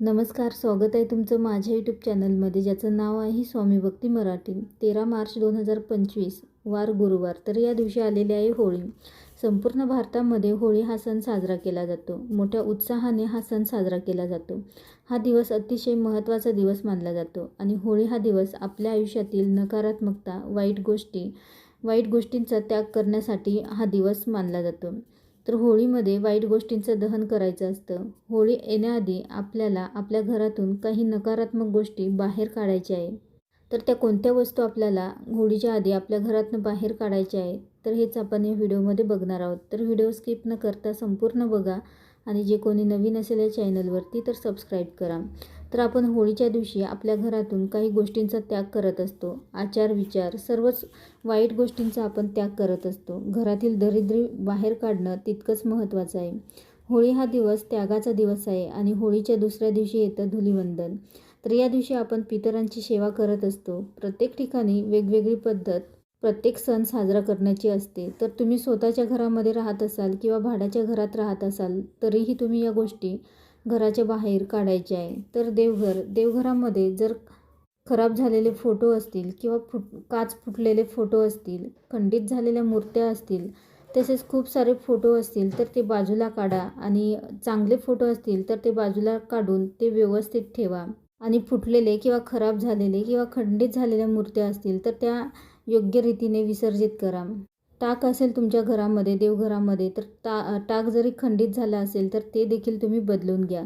नमस्कार स्वागत आहे तुमचं माझ्या यूट्यूब चॅनलमध्ये ज्याचं नाव आहे स्वामी भक्ती मराठी. तेरा मार्च दोन हजार पंचवीस वार गुरुवार. तर या दिवशी आलेली आहे होळी. संपूर्ण भारतामध्ये होळी हा सण साजरा केला जातो. मोठ्या उत्साहाने हा सण साजरा केला जातो. हा दिवस अतिशय महत्त्वाचा दिवस मानला जातो आणि होळी हा दिवस आपल्या आयुष्यातील नकारात्मकता वाईट गोष्टी वाईट गोष्टींचा त्याग करण्यासाठी हा दिवस मानला जातो. तर होळीमध्ये वाईट गोष्टींचं दहन करायचं असतं. होळी येण्याआधी आपल्याला आपल्या घरातून काही नकारात्मक गोष्टी बाहेर काढायच्या आहे. तर त्या कोणत्या वस्तू आपल्याला होळीच्या आधी आपल्या घरातून बाहेर काढायच्या आहे तर हेच आपण या व्हिडिओमध्ये बघणार आहोत. तर व्हिडिओ स्किप न करता संपूर्ण बघा आणि जे कोणी नवीन असेल या चॅनलवरती तर सबस्क्राईब करा. तर आपण होळीच्या दिवशी आपल्या घरातून काही गोष्टींचा त्याग करत असतो. आचार विचार सर्वच वाईट गोष्टींचा आपण त्याग करत असतो. घरातील दरिद्री बाहेर काढणं तितकंच महत्त्वाचं आहे. होळी हा दिवस त्यागाचा दिवस आहे आणि होळीच्या दुसऱ्या दिवशी येतं धुलिवंदन. तर या दिवशी आपण पितरांची सेवा करत असतो. प्रत्येक ठिकाणी वेगवेगळी पद्धत प्रत्येक सण साजरा करण्याची असते. तर तुम्ही स्वतःच्या घरामध्ये राहत असाल किंवा भाड्याच्या घरात राहत असाल तरीही तुम्ही या गोष्टी घराच्या बाहेर काढायचे आहे. तर देवघर देवघरामध्ये जर खराब झालेले फोटो असतील किंवा फुट काच फुटलेले फोटो असतील खंडित झालेल्या मूर्त्या असतील तसेच खूप सारे फोटो असतील तर ते बाजूला काढा आणि चांगले फोटो असतील तर ते बाजूला काढून ते व्यवस्थित ठेवा. आणि फुटलेले किंवा खराब झालेले किंवा खंडित झालेल्या मूर्त्या असतील तर त्या योग्य रीतीने विसर्जित करा. टाक असेल तुमच्या घरामध्ये देवघरामध्ये तर ता टाक जरी खंडित झाला असेल तर ते देखील तुम्ही बदलून घ्या.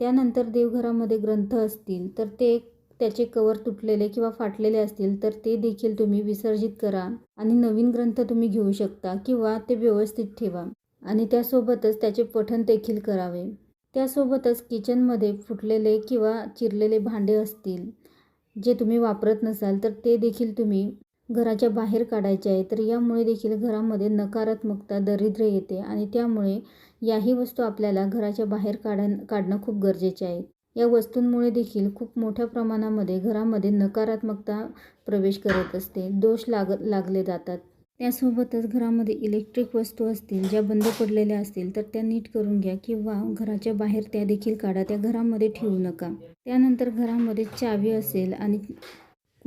त्यानंतर देवघरामध्ये ग्रंथ असतील तर ते त्याचे कवर तुटलेले किंवा फाटलेले असतील तर ते देखील तुम्ही विसर्जित करा आणि नवीन ग्रंथ तुम्ही घेऊ शकता किंवा ते व्यवस्थित ठेवा. आणि त्यासोबतच त्याचे पठण देखील करावे. त्यासोबतच किचनमध्ये फुटलेले किंवा चिरलेले भांडे असतील जे तुम्ही वापरत नसाल तर ते देखील तुम्ही घराच्या बाहेर काढायचे आहे तर यामुळे देखील घरामध्ये नकारात्मकता दरिद्र येते आणि त्यामुळे याही वस्तू आपल्याला घराच्या बाहेर काढा काढणं खूप गरजेचे आहे. या वस्तूंमुळे देखील खूप मोठ्या प्रमाणामध्ये घरामध्ये नकारात्मकता प्रवेश करत असते दोष लाग लागले जातात. त्यासोबतच घरामध्ये इलेक्ट्रिक वस्तू असतील ज्या बंद पडलेल्या असतील तर त्या नीट करून घ्या किंवा घराच्या बाहेर त्या देखील काढा त्या घरामध्ये ठेवू नका. त्यानंतर घरामध्ये चावी असेल आणि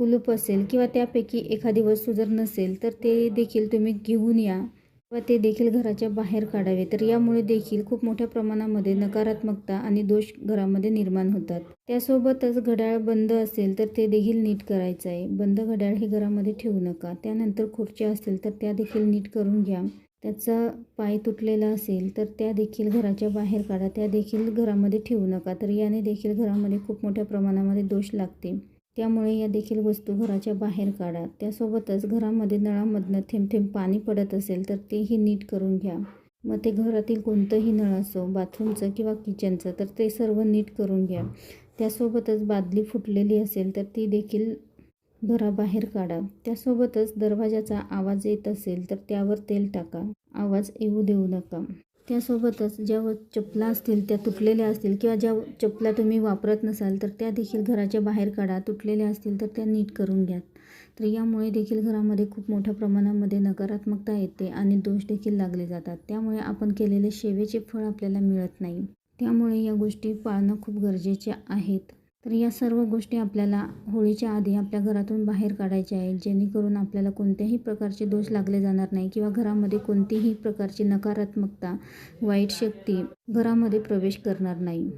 कुलूप असेल किंवा त्यापैकी एखादी वस्तू जर नसेल तर ते देखील तुम्ही घेऊन या व ते देखील घराच्या बाहेर काढावे. तर यामुळे देखील खूप मोठ्या प्रमाणामध्ये नकारात्मकता आणि दोष घरामध्ये निर्माण होतात. त्यासोबतच घड्याळ बंद असेल तर ते देखील नीट करायचं आहे. बंद घड्याळ हे घरामध्ये ठेवू नका. त्यानंतर खुर्च्या असतील तर त्या देखील नीट करून घ्या. त्याचा पाय तुटलेला असेल तर त्या देखील घराच्या बाहेर काढा. त्या देखील घरामध्ये ठेवू नका. तर याने देखील घरामध्ये खूप मोठ्या प्रमाणामध्ये दोष लागते त्यामुळे या देखील वस्तू घराच्या बाहेर काढा. त्यासोबतच घरामध्ये नळामधनं थेंब थेंब पाणी पडत असेल तर तेही नीट करून घ्या. मग ते घरातील कोणतंही नळ असो बाथरूमचं किंवा किचनचं तर ते सर्व नीट करून घ्या. त्यासोबतच बादली फुटलेली असेल तर ती देखील घराबाहेर काढा. त्यासोबतच दरवाजाचा आवाज येत असेल तर त्यावर तेल टाका. आवाज येऊ देऊ नका. त्यासोबतच ज्या चपला असतील त्या तुटलेल्या असतील किंवा ज्या चपला तुम्ही वापरत नसाल तर त्या देखील घराच्या बाहेर काढा. तुटलेल्या असतील तर त्या नीट करून घ्या तर यामुळे देखील घरामध्ये खूप मोठ्या प्रमाणामध्ये नकारात्मकता येते आणि दोष देखील लागले जातात. त्यामुळे आपण केलेले सेवेचे फळ आपल्याला मिळत नाही. त्यामुळे या गोष्टी पाळणं खूप गरजेचे आहेत. तर या सर्व गोष्टी आपल्याला होळीच्या आधी आपल्या घरातून बाहेर काढायच्या आहेत जेणेकरून आपल्याला कोणत्याही प्रकारचे दोष लागले जाणार नाही किंवा घरामध्ये कोणतीही प्रकारची नकारात्मकता वाईट शक्ती घरामध्ये प्रवेश करणार नाही.